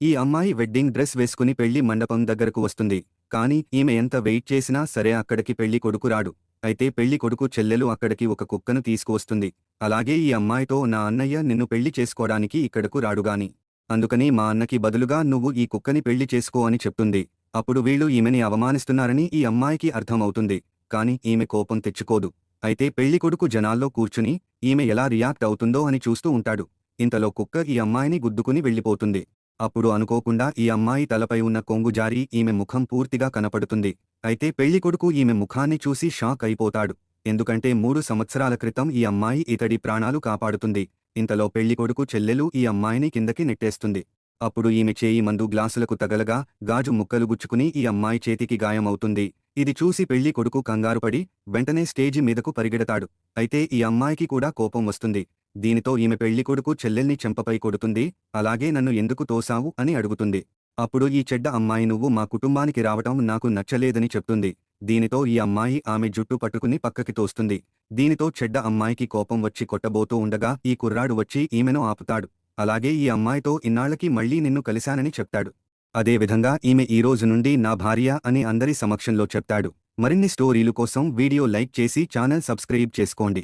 ఈ అమ్మాయి wedding dress వేసుకుని పెళ్ళి మండపం దగ్గరకు వస్తుంది. కాని ఈమె ఎంత వెయిట్ చేసినా సరే అక్కడికి పెళ్ళి కొడుకు రాడు. అయితే పెళ్ళి కొడుకు చెల్లెలు అక్కడికి ఒక కుక్కను తీసుకువస్తుంది. అలాగే ఈ అమ్మాయితో నా అన్నయ్య నిన్ను పెళ్ళి చేసుకోడానికి ఇక్కడకు రాడుగాని అందుకని మా అన్నకి బదులుగా నువ్వు ఈ కుక్కని పెళ్ళి చేసుకో అని చెప్తుంది. అప్పుడు వీళ్ళు ఈమెని అవమానిస్తున్నారని ఈ అమ్మాయికి అర్థమవుతుంది. కాని ఈమె కోపం తెచ్చుకోదు. అయితే పెళ్ళి కొడుకు జనాల్లో కూర్చుని ఈమె ఎలా రియాక్ట్ అవుతుందో అని చూస్తూ ఉంటాడు. ఇంతలో కుక్క ఈ అమ్మాయిని గుద్దుకుని వెళ్ళిపోతుంది. అప్పుడు అనుకోకుండా ఈ అమ్మాయి తలపై ఉన్న కొంగు జారి ఈమె ముఖం పూర్తిగా కనపడుతుంది. అయితే పెళ్ళికొడుకు ఈమె ముఖాన్ని చూసి షాక్ అయిపోతాడు. ఎందుకంటే మూడు సంవత్సరాల క్రితం ఈ అమ్మాయి ఇతడి ప్రాణాలు కాపాడుతుంది. ఇంతలో పెళ్ళికొడుకు చెల్లెలు ఈ అమ్మాయిని కిందకి నెట్టేస్తుంది. అప్పుడు ఈమె చేయి మందు గ్లాసులకు తగలగా గాజు ముక్కలు గుచ్చుకుని ఈ అమ్మాయి చేతికి గాయమవుతుంది. ఇది చూసి పెళ్ళి కొడుకు కంగారుపడి వెంటనే స్టేజి మీదకు పరిగెడతాడు. అయితే ఈ అమ్మాయికి కూడా కోపం వస్తుంది. దీనితో ఈమె పెళ్ళి కొడుకు చెల్లెల్ని చెంపపై కొడుతుంది. అలాగే నన్ను ఎందుకు తోసావు అని అడుగుతుంది. అప్పుడు ఈ చెడ్డ అమ్మాయి నువ్వు మా కుటుంబానికి రావటం నాకు నచ్చలేదని చెప్తుంది. దీనితో ఈ అమ్మాయి ఆమె జుట్టు పట్టుకుని పక్కకి తోస్తుంది. దీనితో చెడ్డ అమ్మాయికి కోపం వచ్చి కొట్టబోతూ ఉండగా ఈ కుర్రాడు వచ్చి ఈమెను ఆపుతాడు. అలాగే ఈ అమ్మాయితో ఇన్నాళ్ళకి మళ్ళీ నిన్ను కలిశానని చెప్తాడు. అదేవిధంగా ఈమె ఈ రోజు నుండి నా భార్య అని అందరి సమక్షంలో చెప్తాడు. మరిన్ని స్టోరీలు కోసం వీడియో లైక్ చేసి ఛానల్ సబ్స్క్రైబ్ చేసుకోండి.